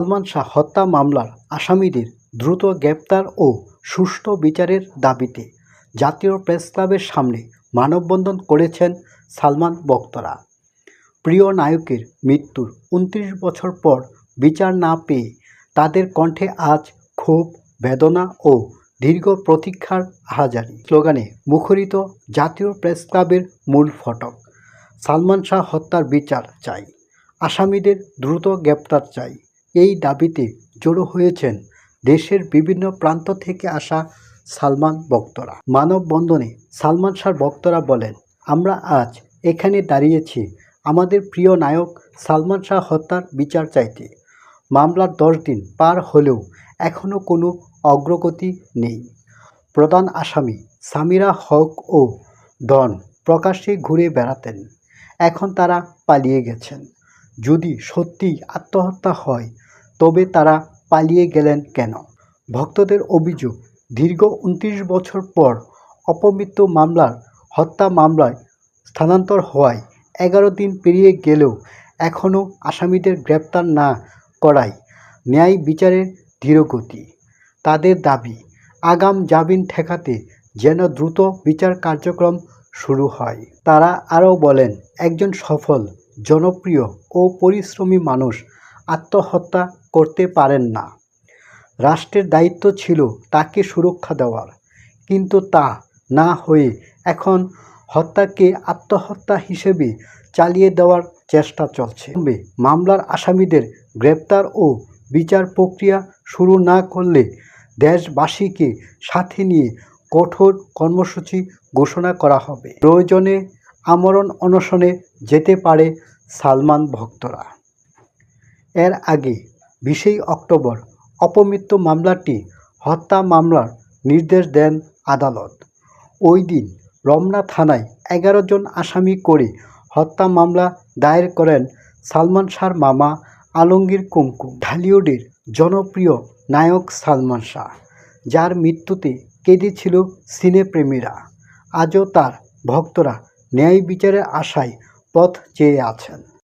সালমান শাহ হত্যা মামলার আসামিদের দ্রুত গ্রেপ্তার ও সুষ্ঠু বিচারের দাবিতে জাতীয় প্রেসক্লাবের সামনে মানববন্ধন করেছেন সালমান বক্তরা। প্রিয় নায়কের মৃত্যুর উনত্রিশ বছর পর বিচার না পেয়ে তাদের কণ্ঠে আজ ক্ষোভ, বেদনা ও দীর্ঘ প্রতীক্ষার আহাজারি স্লোগানে মুখরিত জাতীয় প্রেসক্লাবের মূল ফটক, সালমান শাহ হত্যার বিচার চাই। আসামিদের দ্রুত গ্রেপ্তার চাই। এই দাবিতে জড়ো হয়েছেন দেশের বিভিন্ন প্রান্ত থেকে আসা সালমান ভক্তরা মানববন্ধনে সালমান শাহর বক্তরা বলেন, আমরা আজ এখানে দাঁড়িয়েছি আমাদের প্রিয় নায়ক সালমান শাহ হত্যার বিচার চাইতে। মামলার দশ দিন পার হলেও এখনও কোনো অগ্রগতি নেই। প্রধান আসামি সামিরা হক ও ডন প্রকাশ্যে ঘুরে বেড়াতেন। এখন তারা পালিয়ে গেছেন। যদি সত্যিই আত্মহত্যা হয়, তবে তারা পালিয়ে গেলেন কেন? ভক্তদের অভিযোগ, দীর্ঘ উনত্রিশ বছর পর অপমৃত্যু মামলার হত্যা মামলায় স্থানান্তর হওয়ায় এগারো দিন পেরিয়ে গেলেও এখনও আসামিদের গ্রেপ্তার না করায় ন্যায় বিচারের ধীরগতি তাদের দাবি, আগাম জামিন ঠেকাতে যেন দ্রুত বিচার কার্যক্রম শুরু হয়। তারা আরও বলেন, একজন সফল জনপ্রিয় ও পরিশ্রমী মানুষ আত্মহত্যা করতে পারেন না। রাষ্ট্রের দায়িত্ব ছিল তাকে সুরক্ষা দেওয়ার, কিন্তু তা না হয়ে এখন হত্যাকে আত্মহত্যা হিসেবে চালিয়ে দেওয়ার চেষ্টা চলছে। মামলার আসামিদের গ্রেপ্তার ও বিচার প্রক্রিয়া শুরু না করলে দেশবাসীকে সাথে নিয়ে কঠোর কর্মসূচি ঘোষণা করা হবে। প্রয়োজনে আমরণ অনশনে যেতে পারে সালমান ভক্তরা। এর আগে বিশেই অক্টোবর অপমৃত্যু মামলাটি হত্যা মামলার নির্দেশ দেন আদালত। ওই দিন রমনা থানায় এগারো জন আসামি করে হত্যা মামলা দায়ের করেন সালমান শাহর মামা আলমগীর কুমকুম। ঢালিউডের জনপ্রিয় নায়ক সালমান শাহ, যার মৃত্যুতে কেঁদেছিল সিনেপ্রেমীরা। আজও তার ভক্তরা ন্যায় বিচারের আশায় পথ চেয়ে আছেন।